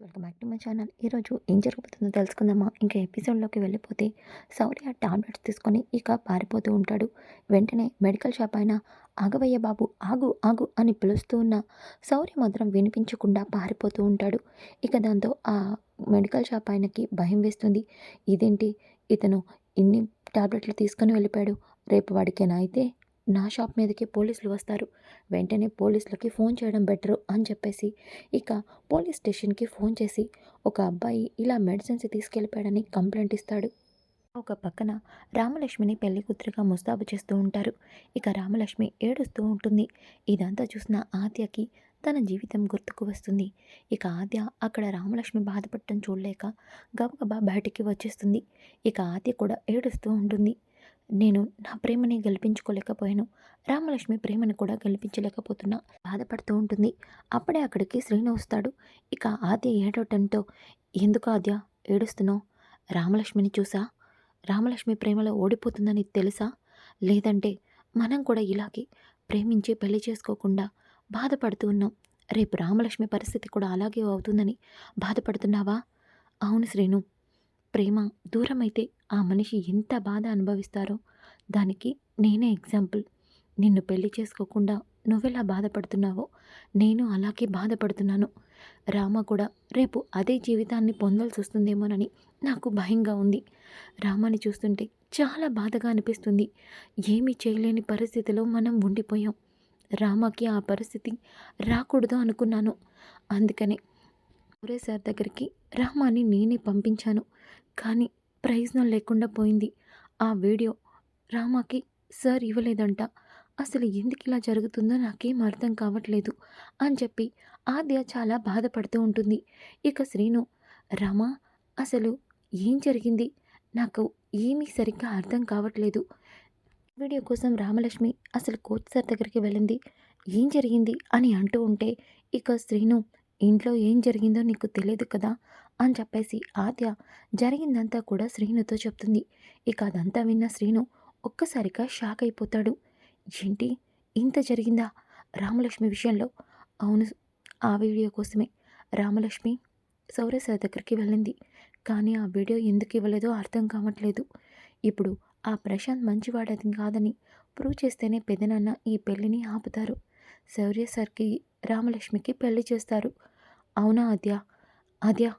Friends welcome back to my channel ఈరోజు ఏం జరుగుతుందో తెలుసుకుందామా? ఇంకా ఎపిసోడ్లోకి వెళ్ళిపోతే శౌర్య టాబ్లెట్స్ తీసుకొని ఇక పారిపోతూ ఉంటాడు. వెంటనే మెడికల్ షాప్ అయిన ఆగవయ్య బాబు ఆగు ఆగు అని పిలుస్తూ ఉన్న సౌరి మాత్రం వినిపించకుండా పారిపోతూ ఉంటాడు. ఇక దాంతో ఆ మెడికల్ షాప్ ఆయనకి భయం వేస్తుంది. ఇదేంటి? ఇతను ఇన్ని టాబ్లెట్లు తీసుకొని వెళ్ళిపోయాడు. రేపు వాడికేనా అయితే? నా షాప్ మీదకి పోలీసులు వస్తారు. వెంటనే పోలీసులకి ఫోన్ చేయడం బెటరు అని చెప్పేసి ఇక పోలీస్ స్టేషన్కి ఫోన్ చేసి ఒక అబ్బాయి ఇలా మెడిసిన్స్ తీసుకెళ్ళిపోయాడని కంప్లైంట్ ఇస్తాడు. ఒక పక్కన రామలక్ష్మిని పెళ్ళి కూతురుగా ముస్తాబు చేస్తూ ఉంటారు. ఇక రామలక్ష్మి ఏడుస్తూ ఉంటుంది. ఇదంతా చూసిన ఆద్యకి తన జీవితం గుర్తుకు వస్తుంది. ఇక ఆద్య అక్కడ రామలక్ష్మి బాధపడటం చూడలేక గబగబా బయటికి వచ్చేస్తుంది. ఇక ఆద్య కూడా ఏడుస్తూ ఉంటుంది. నేను నా ప్రేమని గెలిపించుకోలేకపోయాను. రామలక్ష్మి ప్రేమను కూడా గెలిపించలేకపోతున్నా బాధపడుతూ ఉంటుంది. అప్పుడే అక్కడికి శ్రీను వస్తాడు. ఇక ఆద్య ఏడవటంతో ఎందుకు ఆద్య ఏడుస్తున్నావు? రామలక్ష్మిని చూసా? రామలక్ష్మి ప్రేమలో ఓడిపోతుందని తెలుసా? లేదంటే మనం కూడా ఇలాగే ప్రేమించి పెళ్ళి చేసుకోకుండా బాధపడుతూ ఉన్నాం. రేపు రామలక్ష్మి పరిస్థితి కూడా అలాగే అవుతుందని బాధపడుతున్నావా? అవును శ్రీను. ప్రేమ దూరమైతే ఆ మనిషి ఎంత బాధ అనుభవిస్తారో. దానికి నేనే ఎగ్జాంపుల్. నిన్ను పెళ్ళి చేసుకోకుండా నువ్వెలా బాధపడుతున్నావో. నేను అలాగే బాధపడుతున్నాను. రామ కూడా రేపు అదే జీవితాన్ని పొందాల్సి వస్తుందేమోనని నాకు భయంగా ఉంది. రామాని చూస్తుంటే చాలా బాధగా అనిపిస్తుంది. ఏమీ చేయలేని పరిస్థితిలో మనం ఉండిపోయాం. రామకి ఆ పరిస్థితి రాకూడదు అనుకున్నాను. అందుకనే ఒరే సార్ దగ్గరికి రామాని నేనే పంపించాను. కానీ ప్రయోజనం లేకుండా పోయింది. ఆ వీడియో రామాకి సార్ ఇవ్వలేదంట. అసలు ఎందుకు ఇలా జరుగుతుందో నాకేం అర్థం కావట్లేదు అని చెప్పి ఆద్య చాలా బాధపడుతూ ఉంటుంది. ఇక శ్రీను రామా అసలు ఏం జరిగింది? నాకు ఏమీ సరిగ్గా అర్థం కావట్లేదు. వీడియో కోసం రామలక్ష్మి అసలు కోచ్ సార్ దగ్గరికి వెళ్ళింది. ఏం జరిగింది అని అంటూ ఉంటే ఇక శ్రీను ఇంట్లో ఏం జరిగిందో నీకు తెలియదు కదా? అని చెప్పేసి ఆద్య జరిగిందంతా కూడా శ్రీనుతో చెప్తుంది. ఇక అదంతా విన్న శ్రీను ఒక్కసారిగా షాక్ అయిపోతాడు. ఏంటి? ఇంత జరిగిందా? రామలక్ష్మి విషయంలో? అవును ఆ వీడియో కోసమే. రామలక్ష్మి సౌరసార్ దగ్గరికి వెళ్ళింది. కానీ ఆ వీడియో ఎందుకు ఇవ్వలేదో అర్థం కావట్లేదు. ఇప్పుడు ఆ ప్రశాంత్ మంచివాడది కాదని ప్రూవ్ చేస్తేనే పెదనాన్న ఈ పెళ్ళిని ఆపుతారు. శౌర్య సార్కి రామలక్ష్మికి పెళ్ళి చేస్తారు. అవునా ఆద్య? అద్యా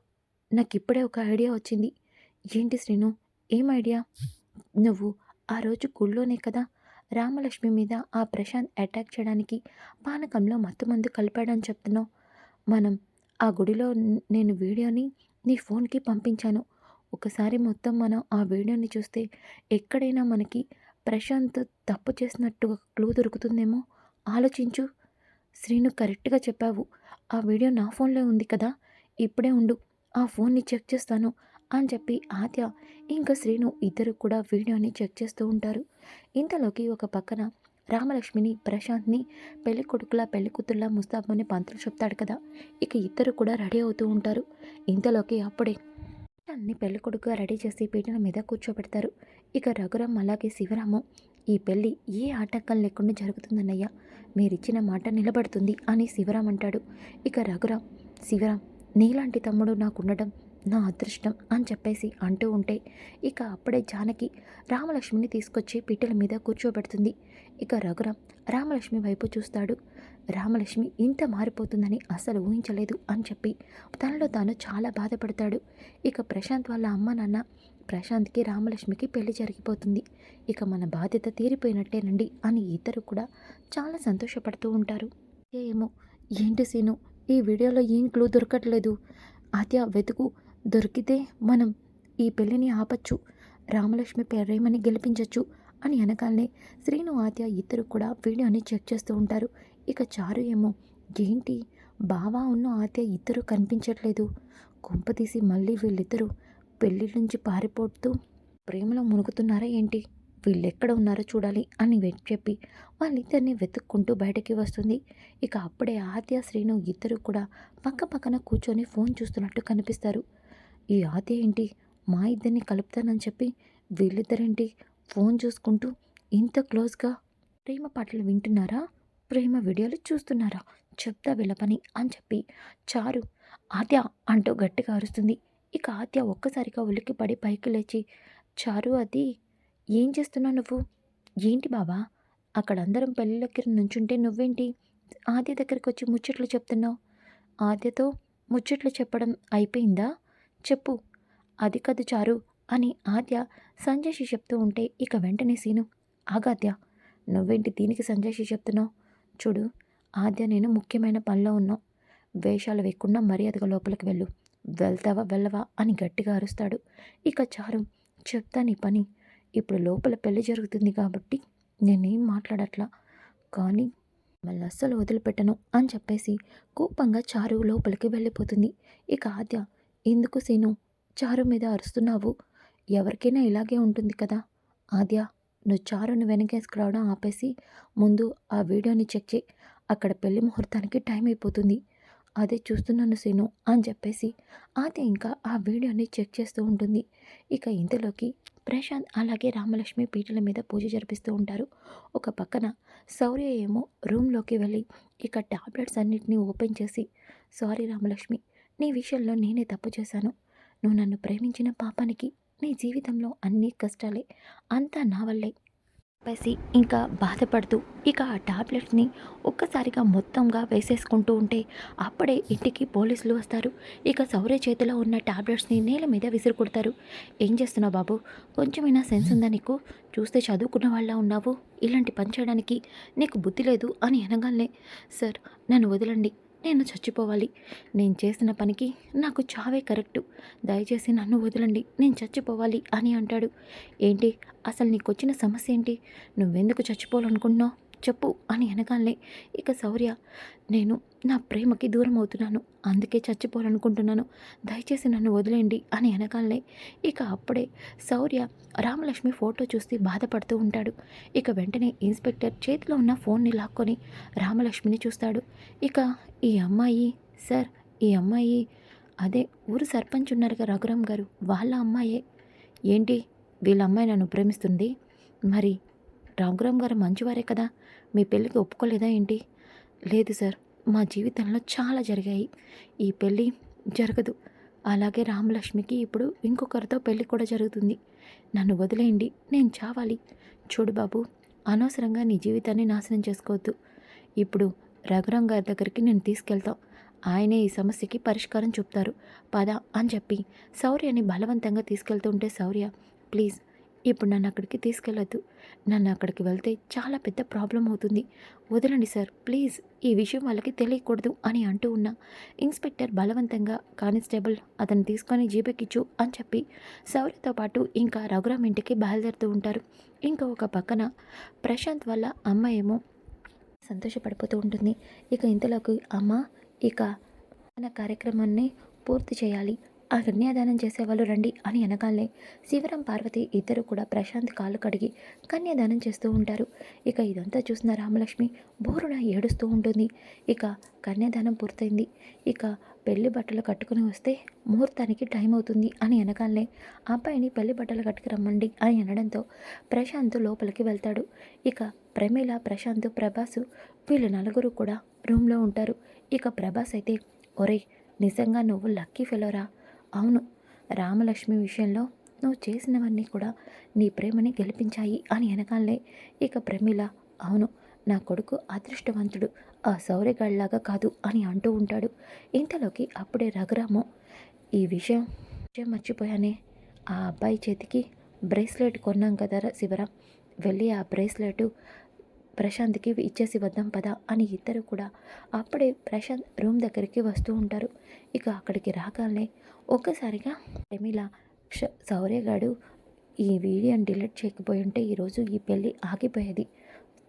నాకు ఇప్పుడే ఒక ఐడియా వచ్చింది. ఏంటి శ్రీను? ఏం ఐడియా? నువ్వు ఆ రోజు గుళ్ళోనే కదా? రామలక్ష్మి మీద ఆ ప్రశాంత్ అటాక్ చేయడానికి పానకంలో మత్తుమందు కలిపాడని చెప్తున్నావు. మనం ఆ గుడిలో నేను వీడియోని నీ ఫోన్కి పంపించాను. ఒకసారి మొత్తం మనం ఆ వీడియోని చూస్తే ఎక్కడైనా మనకి ప్రశాంత్ తప్పు చేసినట్టుగా క్లూ దొరుకుతుందేమో? ఆలోచించు. శ్రీను కరెక్ట్గా చెప్పావు. ఆ వీడియో నా ఫోన్లో ఉంది కదా? ఇప్పుడే ఉండు. ఆ ఫోన్ని చెక్ చేస్తాను అని చెప్పి ఆద్య ఇంకా శ్రీను ఇద్దరు కూడా వీడియోని చెక్ చేస్తూ ఉంటారు. ఇంతలోకి ఒక పక్కన రామలక్ష్మిని ప్రశాంత్ని పెళ్ళి కొడుకులా పెళ్ళి కూతుర్లా ముస్తాబని పంతులు చెప్తాడు కదా. ఇక ఇద్దరు కూడా రెడీ అవుతూ ఉంటారు. ఇంతలోకి అప్పుడే అన్ని పెళ్ళి కొడుకుగా రెడీ చేసి పీటల మీద కూర్చోబెడతారు. ఇక రఘురాం అలాగే శివరాము ఈ పెళ్ళి ఏ ఆటంకం లేకుండా జరుగుతుందన్నయ్యా. మీరిచ్చిన మాట నిలబడుతుంది అని శివరాం అంటాడు. ఇక రఘురాం శివరాం నీలాంటి తమ్ముడు నాకుండడం నా అదృష్టం అని చెప్పేసి అంటూ ఉంటే ఇక అప్పుడే జానకి రామలక్ష్మిని తీసుకొచ్చి పిట్టల మీద కూర్చోబెడుతుంది. ఇక రఘురాం రామలక్ష్మి వైపు చూస్తాడు. రామలక్ష్మి ఇంత మారిపోతుందని అసలు ఊహించలేదు అని చెప్పి తనలో తాను చాలా బాధపడతాడు. ఇక ప్రశాంత్ వాళ్ళ అమ్మ నాన్న ప్రశాంత్కి రామలక్ష్మికి పెళ్ళి జరిగిపోతుంది. ఇక మన బాధ్యత తీరిపోయినట్టేనండి అని ఇద్దరు కూడా చాలా సంతోషపడుతూ ఉంటారు. ఏమో ఏంటి సీను? ఈ వీడియోలో ఏం క్లూ దొరకట్లేదు. ఆద్య వెతుకు దొరికితే మనం ఈ పెళ్ళిని ఆపచ్చు. రామలక్ష్మి ప్రేమని గెలిపించవచ్చు అని అనగానే శ్రీను ఆద్య ఇద్దరు కూడా వీడియోని చెక్ చేస్తూ ఉంటారు. ఇక చారు ఏమో ఏంటి? బావా ఉన్న ఆద్య ఇద్దరు కనిపించట్లేదు. కొంపతీసి మళ్ళీ వీళ్ళిద్దరూ పెళ్ళి నుంచి పారిపోతూ ప్రేమలో మునుగుతున్నారా ఏంటి? వీళ్ళు ఎక్కడ ఉన్నారో చూడాలి అని చెప్పి వాళ్ళిద్దరిని వెతుక్కుంటూ బయటకి వస్తుంది. ఇక అప్పుడే ఆద్య శ్రీను ఇద్దరు కూడా పక్క పక్కన కూర్చొని ఫోన్ చూస్తున్నట్టు కనిపిస్తారు. ఈ ఆద్య ఏంటి? మా ఇద్దరిని కలుపుతానని చెప్పి వీళ్ళిద్దరేంటి? ఫోన్ చూసుకుంటూ ఇంత క్లోజ్గా ప్రేమ పాటలు వింటున్నారా? ప్రేమ వీడియోలు చూస్తున్నారా? చెప్తా వీళ్ళ పని అని చెప్పి చారు ఆద్య అంటూ గట్టిగా అరుస్తుంది. ఇక ఆద్య ఒక్కసారిగా ఉలిక్కి పడి పైకి లేచి చారు అది ఏం చేస్తున్నావు నువ్వు? ఏంటి బాబా అక్కడ అందరం పెళ్ళిళ్ళకి నుంచుంటే నువ్వేంటి ఆద్య దగ్గరికి వచ్చి ముచ్చట్లు చెప్తున్నావు? ఆద్యతో ముచ్చట్లు చెప్పడం అయిపోయిందా? చెప్పు. అది కాదు చారు అని ఆద్య సంజయ్షి చెప్తూ ఉంటే ఇక వెంటనే సీను ఆగాద్య నువ్వేంటి దీనికి సంజయ్షి చెప్తున్నావు? చూడు ఆద్య నేను ముఖ్యమైన పనిలో ఉన్నాం. వేషాలు వేయకుండా మర్యాదగా లోపలికి వెళ్ళు. వెళ్తావా వెళ్ళవా? అని గట్టిగా అరుస్తాడు. ఇక చారు చెప్తా నీ పని. ఇప్పుడు లోపల పెళ్ళి జరుగుతుంది కాబట్టి నేనేం మాట్లాడట్లా. కానీ మళ్ళీ అస్సలు వదిలిపెట్టను అని చెప్పేసి కోపంగా చారు లోపలికి వెళ్ళిపోతుంది. ఇక ఆద్య ఎందుకు సీను? చారు మీద అరుస్తున్నావు. ఎవరికైనా ఇలాగే ఉంటుంది కదా? ఆద్య నువ్వు చారును వెనకేసుకురావడం ఆపేసి ముందు ఆ వీడియోని చెక్ చేయి. అక్కడ పెళ్ళి ముహూర్తానికి టైం అయిపోతుంది. అదే చూస్తున్నాను సీను అని చెప్పేసి ఆద్య ఇంకా ఆ వీడియోని చెక్ చేస్తూ ఉంటుంది. ఇక ఇంతలోకి ప్రశాంత్ అలాగే రామలక్ష్మి పీటల మీద పూజ జరిపిస్తూ ఉంటారు. ఒక పక్కన శౌర్య ఏమో రూమ్లోకి వెళ్ళి ఇక టాబ్లెట్స్ అన్నిటినీ ఓపెన్ చేసి సారీ రామలక్ష్మి నీ విషయంలో నేనే తప్పు చేశాను. నువ్వు నన్ను ప్రేమించిన పాపానికి నీ జీవితంలో అన్ని కష్టాలే అంతా నా వల్లే. చెప్పేసి ఇంకా బాధపడుతూ ఇక ఆ టాబ్లెట్స్ని ఒక్కసారిగా మొత్తంగా వేసేసుకుంటూ ఉంటే అప్పుడే ఇంటికి పోలీసులు వస్తారు. ఇక సౌర్య చేతిలో ఉన్న టాబ్లెట్స్ని నేల మీద విసిరి కొడతారు ఏం చేస్తున్నావు బాబు? కొంచెమైనా సెన్స్ ఉందా నీకు? చూస్తే చదువుకున్న వాళ్ళ ఉన్నావు. ఇలాంటి పని చేయడానికి నీకు బుద్ధి లేదు అని అనగానే సార్ నన్ను వదలండి. నేను చచ్చిపోవాలి. నేను చేసిన పనికి నాకు చావే కరెక్టు. దయచేసి నన్ను వదలండి. నేను చచ్చిపోవాలి అని అంటాడు. ఏంటి? అసలు నీకు వచ్చిన సమస్య ఏంటి? నువ్వెందుకు చచ్చిపోవాలనుకుంటున్నావు? చెప్పు అని అనగానే ఇక శౌర్య నేను నా ప్రేమకి దూరం అవుతున్నాను. అందుకే చచ్చిపోవాలనుకుంటున్నాను. దయచేసి నన్ను వదిలేయండి అని అనగానే ఇక అప్పుడే శౌర్య రామలక్ష్మి ఫోటో చూసి బాధపడుతూ ఉంటాడు. ఇక వెంటనే ఇన్స్పెక్టర్ చేతిలో ఉన్న ఫోన్ని లాక్కొని రామలక్ష్మిని చూస్తాడు. ఇక ఈ అమ్మాయి సార్ ఈ అమ్మాయి అదే ఊరు సర్పంచ్ ఉన్నారుగా రఘురామ్ గారు వాళ్ళ అమ్మాయే. ఏంటి? వీళ్ళ అమ్మాయి నన్ను ప్రేమిస్తుంది. మరి రఘురామ్ గారు మంచివారే కదా. మీ పెళ్ళికి ఒప్పుకోలేదా ఏంటి? లేదు సార్ మా జీవితంలో చాలా జరిగాయి. ఈ పెళ్ళి జరగదు. అలాగే రామలక్ష్మికి ఇప్పుడు ఇంకొకరితో పెళ్ళి కూడా జరుగుతుంది. నన్ను వదిలేయండి నేను చావాలి. చూడు బాబు అనవసరంగా నీ జీవితాన్ని నాశనం చేసుకోవద్దు. ఇప్పుడు రఘురాం గారి దగ్గరికి నేను తీసుకెళ్తాం. ఆయనే ఈ సమస్యకి పరిష్కారం చూపుతారు. పద అని చెప్పి శౌర్యని బలవంతంగా తీసుకెళ్తుంటే శౌర్య ప్లీజ్ ఇప్పుడు నన్ను అక్కడికి తీసుకెళ్ళొద్దు. నన్ను అక్కడికి వెళ్తే చాలా పెద్ద ప్రాబ్లం అవుతుంది. వదలండి సార్ ప్లీజ్. ఈ విషయం వాళ్ళకి తెలియకూడదు అని అంటూ ఉన్న. ఇన్స్పెక్టర్ బలవంతంగా కానిస్టేబుల్ అతను తీసుకొని జీపెక్కిచ్చు అని చెప్పి సౌర్యతో పాటు ఇంకా రఘురామ్ ఇంటికి బయలుదేరుతూ ఉంటారు. ఇంకా ఒక పక్కన ప్రశాంత్ వల్ల అమ్మ ఏమో సంతోషపడిపోతూ ఉంటుంది. ఇక ఇంతలోకి అమ్మ ఇక మన కార్యక్రమాన్ని పూర్తి చేయాలి. ఆ కన్యాదానం చేసేవాళ్ళు రండి అని అనగానే శివరం పార్వతి ఇద్దరు కూడా ప్రశాంత్ కాళ్ళు కడిగి కన్యాదానం చేస్తూ ఉంటారు. ఇక ఇదంతా చూసిన రామలక్ష్మి బోరున ఏడుస్తూ ఉంటుంది. ఇక కన్యాదానం పూర్తయింది. ఇక పెళ్ళి బట్టలు కట్టుకుని వస్తే ముహూర్తానికి టైం అవుతుంది అని అనగానే అబ్బాయిని పెళ్ళి బట్టలు కట్టుకు రమ్మండి అని అనడంతో ప్రశాంత్ లోపలికి వెళ్తాడు. ఇక ప్రమీల ప్రశాంత్ ప్రభాసు వీళ్ళు నలుగురు కూడా రూమ్లో ఉంటారు. ఇక ప్రభాస్ అయితే ఒరేయ్ నిజంగా నువ్వు లక్కీ ఫెలోరా? అవును రామలక్ష్మి విషయంలో నువ్వు చేసినవన్నీ కూడా నీ ప్రేమని గెలిపించాయి అని వెనకాలనే ఇక ప్రమిళ అవును నా కొడుకు అదృష్టవంతుడు ఆ సౌర్యగాడిలాగా కాదు అని అంటూ ఉంటాడు. ఇంతలోకి అప్పుడే రఘురాము ఈ విషయం విషయం మర్చిపోయానే. ఆ అబ్బాయి చేతికి బ్రేస్లెట్ కొన్నాం కదా శివరాం వెళ్ళి ఆ బ్రేస్లెట్ ప్రశాంత్కి ఇచ్చేసి వద్దాం పదా అని ఇద్దరు కూడా అప్పుడే ప్రశాంత్ రూమ్ దగ్గరికి వస్తూ ఉంటారు. ఇక అక్కడికి రాగానే ఒక్కసారిగా ప్రమిళ ష- శౌర్యగాడు ఈ వీడియోని డిలీట్ చేయకపోయి ఉంటే ఈరోజు ఈ పెళ్ళి ఆగిపోయేది.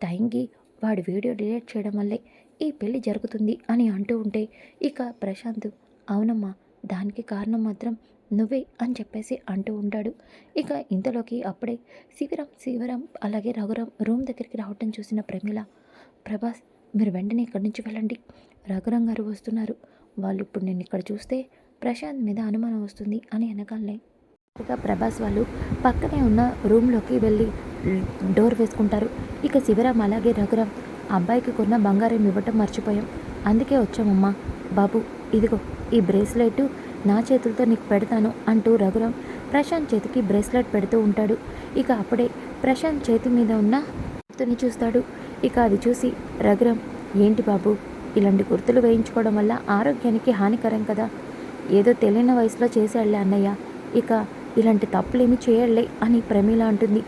టైంకి వాడు వీడియో డిలీట్ చేయడం వల్లే ఈ పెళ్ళి జరుగుతుంది అని అంటూ ఉంటే ఇక ప్రశాంత్ అవునమ్మా దానికి కారణం మాత్రం నువ్వే అని చెప్పేసి అంటూ ఉంటాడు. ఇక ఇంతలోకి అప్పుడే శివరాం శివరాం అలాగే రఘురాం రూమ్ దగ్గరికి రావటం చూసిన ప్రమిళ ప్రభాస్ మీరు వెంటనే ఇక్కడి నుంచి వెళ్ళండి. రఘురాం గారు వస్తున్నారు. వాళ్ళు ఇప్పుడు నేను ఇక్కడ చూస్తే ప్రశాంత్ మీద అనుమానం వస్తుంది అని అనగానే ఇక ప్రభాస్ వాళ్ళు పక్కనే ఉన్న రూమ్లోకి వెళ్ళి డోర్ వేసుకుంటారు. ఇక శివరాం అలాగే రఘురాం అబ్బాయికి కొన్న బంగారం ఇవ్వటం మర్చిపోయాం. అందుకే వచ్చామమ్మా. బాబు ఇదిగో ఈ బ్రేస్లెట్ నా చేతులతో నీకు పెడతాను అంటూ రఘురామ్ ప్రశాంత్ చేతికి బ్రేస్లెట్ పెడుతూ ఉంటాడు. ఇక అప్పుడే ప్రశాంత్ చేతి మీద ఉన్న గుర్తుని చూస్తాడు. ఇక అది చూసి రఘురామ్ ఏంటి బాబు ఇలాంటి గుర్తులు వేయించుకోవడం వల్ల ఆరోగ్యానికి హానికరం కదా? ఏదో తెలియని వయసులో చేసేళ్ళే అన్నయ్య. ఇక ఇలాంటి తప్పులేమి చేయలే అని ప్రమీల అంటుంది.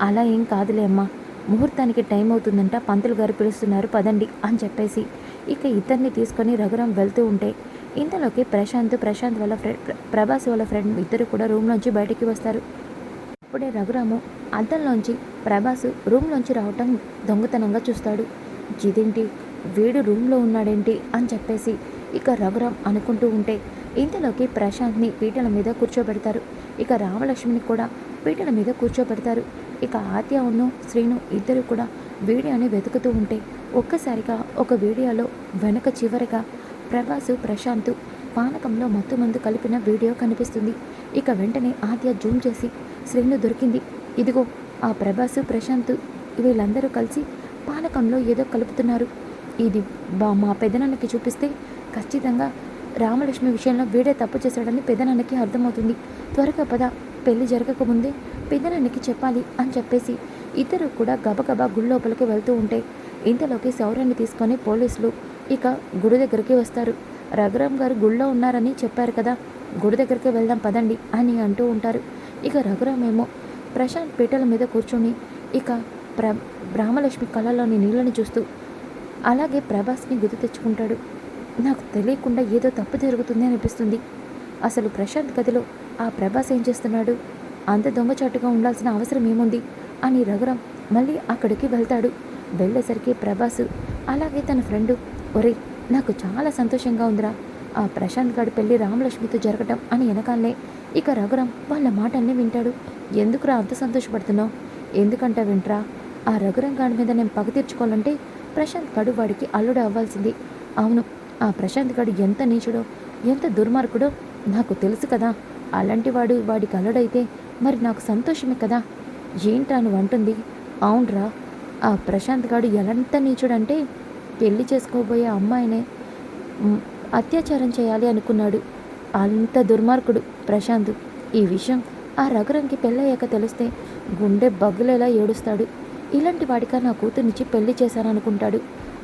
అలా ఏం కాదులే అమ్మా. ముహూర్తానికి టైం అవుతుందంట పంతులు గారు పిలుస్తున్నారు పదండి అని చెప్పేసి ఇక ఇద్దరిని తీసుకొని రఘురాం వెళ్తూ ఉంటే ఇంతలోకి ప్రశాంత్ ప్రశాంత్ వాళ్ళ ఫ్రెండ్ ప్రభాస్ వాళ్ళ ఫ్రెండ్ ఇద్దరు కూడా రూమ్లోంచి బయటికి వస్తారు. అప్పుడే రఘురాము అద్దంలోంచి ప్రభాస్ రూమ్లోంచి రావటం దొంగతనంగా చూస్తాడు. ఇదేంటి? వీడు రూమ్లో ఉన్నాడేంటి? అని చెప్పేసి ఇక రఘురామ్ అనుకుంటూ ఉంటే ఇంతలోకి ప్రశాంత్ని పీటల మీద కూర్చోబెడతారు. ఇక రామలక్ష్మిని కూడా పీటల మీద కూర్చోబెడతారు. ఇక ఆద్య ఉన్ను శ్రీను ఇద్దరు కూడా వీడియోని వెతుకుతూ ఉంటే ఒక్కసారిగా ఒక వీడియోలో వెనక చివరిగా ప్రభాసు ప్రశాంత్ పానకంలో మత్తు మందు కలిపిన వీడియో కనిపిస్తుంది. ఇక వెంటనే ఆద్య జూమ్ చేసి శ్రీను దొరికింది. ఇదిగో ఆ ప్రభాసు ప్రశాంత్ వీళ్ళందరూ కలిసి పానకంలో ఏదో కలుపుతున్నారు. ఇది బా మా పెదనాన్నకి చూపిస్తే ఖచ్చితంగా రామలక్ష్మి విషయంలో వీడే తప్పు చేశాడని పెదనాన్నకి అర్థమవుతుంది. త్వరగా పద పెళ్ళి జరగకముందే పెదనాన్నకి చెప్పాలి అని చెప్పేసి ఇద్దరు కూడా గబగబా గుడి లోపలికి వెళ్తూ ఉంటే ఇంతలోకి సౌర్యాన్ని తీసుకొని పోలీసులు ఇక గుడి దగ్గరికి వస్తారు. రఘురామ్ గారు గుళ్ళో ఉన్నారని చెప్పారు కదా. గుడి దగ్గరికి వెళ్దాం పదండి అని అంటూ ఉంటారు. ఇక రఘురామ్ ఏమో ప్రశాంత్ పీటల మీద కూర్చొని ఇక ప్ర రామలక్ష్మి కళలోని నీళ్ళని చూస్తూ అలాగే ప్రభాస్ని గుర్తు తెచ్చుకుంటాడు. నాకు తెలియకుండా ఏదో తప్పు జరుగుతుంది అనిపిస్తుంది. అసలు ప్రశాంత్ గదిలో ఆ ప్రభాస్ ఏం చేస్తున్నాడు? అంత దొంగచాటుగా ఉండాల్సిన అవసరం ఏముంది? అని రఘురామ్ మళ్ళీ అక్కడికి వెళ్తాడు. వెళ్ళేసరికి ప్రభాస్ అలాగే తన ఫ్రెండు ఒరే నాకు చాలా సంతోషంగా ఉందిరా. ఆ ప్రశాంత్ గారి పెళ్ళి రామలక్ష్మితో జరగటం అని వెనకాలనే. ఇక రఘురామ్ వాళ్ళ మాటల్ని వింటాడు. ఎందుకురా అంత సంతోషపడుతున్నావు? ఎందుకంట వింట్రా? ఆ రఘురామ్ గారి మీద నేను పగ తీర్చుకోవాలంటే ప్రశాంత్ గడు వాడికి అల్లుడు అవ్వాల్సింది. అవును ఆ ప్రశాంత్ గడు ఎంత నీచుడో ఎంత దుర్మార్గుడో నాకు తెలుసు కదా. అలాంటి వాడు వాడికి అల్లుడైతే మరి నాకు సంతోషమే కదా. ఏంట్రా నువ్వు అంటుంది. అవునరా ఆ ప్రశాంత్ గాడు ఎంత నీచుడంటే పెళ్ళి చేసుకోబోయే అమ్మాయినే అత్యాచారం చేయాలి అనుకున్నాడు. అంత దుర్మార్గుడు ప్రశాంత్. ఈ విషయం ఆ రఘురంకి పెళ్ళయ్యాక తెలిస్తే గుండె బగ్గులేలా ఏడుస్తాడు. ఇలాంటి వాడిక నా కూతుర్నిచ్చి పెళ్ళి చేశాననుకుంటాడు.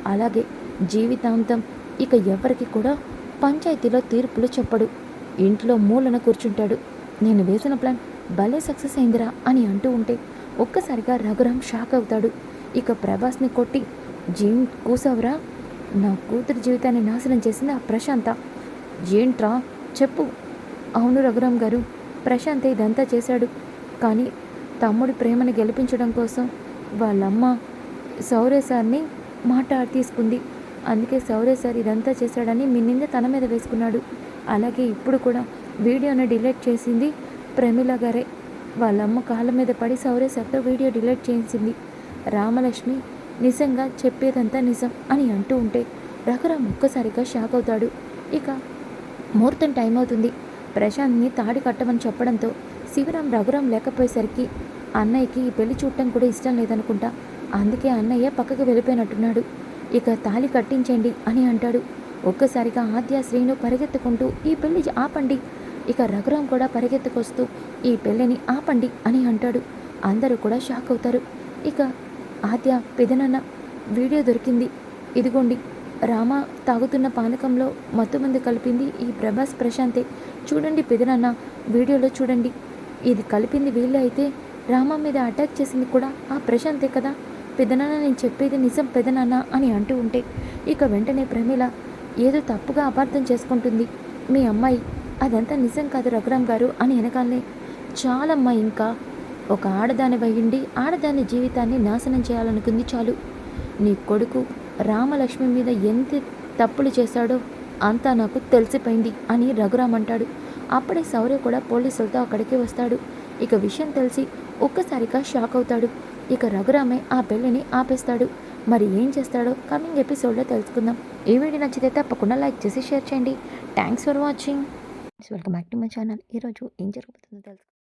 అలాగే జీవితాంతం ఇక ఎవరికి కూడా పంచాయతీలో తీర్పులు చెప్పడు. ఇంట్లో మూలన కూర్చుంటాడు. నేను వేసిన ప్లాన్ భలే సక్సెస్ అయిందిరా అని అంటూ ఉంటే ఒక్కసారిగా రఘురామ్ షాక్ అవుతాడు. ఇక ప్రభాస్ని కొట్టి జీన్ కూసావురా? నా కూతురు జీవితాన్ని నాశనం చేసింది ఆ ప్రశాంత. ఏంట్రా? చెప్పు. అవును రఘురామ్ గారు ప్రశాంత్ ఇదంతా చేశాడు. కానీ తమ్ముడి ప్రేమను గెలిపించడం కోసం వాళ్ళమ్మ సౌర్య సార్ని మాట తీసుకుంది అందుకే సౌర్య సార్ ఇదంతా చేశాడని మీ నింద తన మీద వేసుకున్నాడు. అలాగే ఇప్పుడు కూడా వీడియోని డిలీట్ చేసింది ప్రమిళ గారే. వాళ్ళమ్మ కాళ్ళ మీద పడి సౌర్య సార్తో వీడియో డిలీట్ చేసింది రామలక్ష్మి నిజంగా చెప్పేదంతా నిజం అని అంటూ ఉంటే రఘురామ్ ఒక్కసారిగా షాక్ అవుతాడు. ఇక ముహూర్తం టైం అవుతుంది. ప్రశాంత్ని తాడి కట్టమని చెప్పడంతో శివరాం రఘురాం లేకపోయేసరికి అన్నయ్యకి ఈ పెళ్ళి చూడటం కూడా ఇష్టం లేదనుకుంటా. అందుకే అన్నయ్య పక్కకు వెళ్ళిపోయినట్టున్నాడు. ఇక తాళి కట్టించండి అని అంటాడు. ఒక్కసారిగా ఆద్య శ్రీను పరిగెత్తుకుంటూ ఈ పెళ్ళి ఆపండి. ఇక రఘురాం కూడా పరిగెత్తుకొస్తూ ఈ పెళ్ళిని ఆపండి అని అంటాడు. అందరూ కూడా షాక్ అవుతారు. ఇక ఆద్య పెదనాన్న వీడియో దొరికింది. ఇదిగోండి రామ తాగుతున్న పానకంలో మత్తుమంది కలిపింది ఈ ప్రభాస్ ప్రశాంతే. చూడండి పెదనాన్న వీడియోలో చూడండి. ఇది కలిపింది వీళ్ళే అయితే రామ మీద అటాక్ చేసింది కూడా ఆ ప్రశాంతే కదా? పెదనాన్న నేను చెప్పేది నిజం పెదనాన్న అని అంటూ ఉంటే ఇక వెంటనే ప్రమీల ఏదో తప్పుగా అపార్థం చేసుకుంటుంది. మీ అమ్మాయి అదంతా నిజం కాదు రఘురామ్ గారు అని వెనకాలనే చాలమ్మా ఇంకా ఒక ఆడదాని వయ్యండి ఆడదాని జీవితాన్ని నాశనం చేయాలనుకుంది చాలు. నీ కొడుకు రామలక్ష్మి మీద ఎంత తప్పులు చేశాడో అంతా నాకు తెలిసిపోయింది అని రఘురామ్ అంటాడు. అప్పుడే శౌర్య కూడా పోలీసులతో అక్కడికి వస్తాడు. ఇక విషయం తెలిసి ఒక్కసారిగా షాక్ అవుతాడు. ఇక రఘురామే ఆ పెళ్ళిని ఆపేస్తాడు. మరి ఏం చేస్తాడో కమింగ్ ఎపిసోడ్లో తెలుసుకుందాం. ఈ వీడియో నచ్చితే తప్పకుండా లైక్ చేసి షేర్ చేయండి. Thanks for watching. Welcome back to my channel ఈరోజు ఏం జరుగుతుందో తెలుసు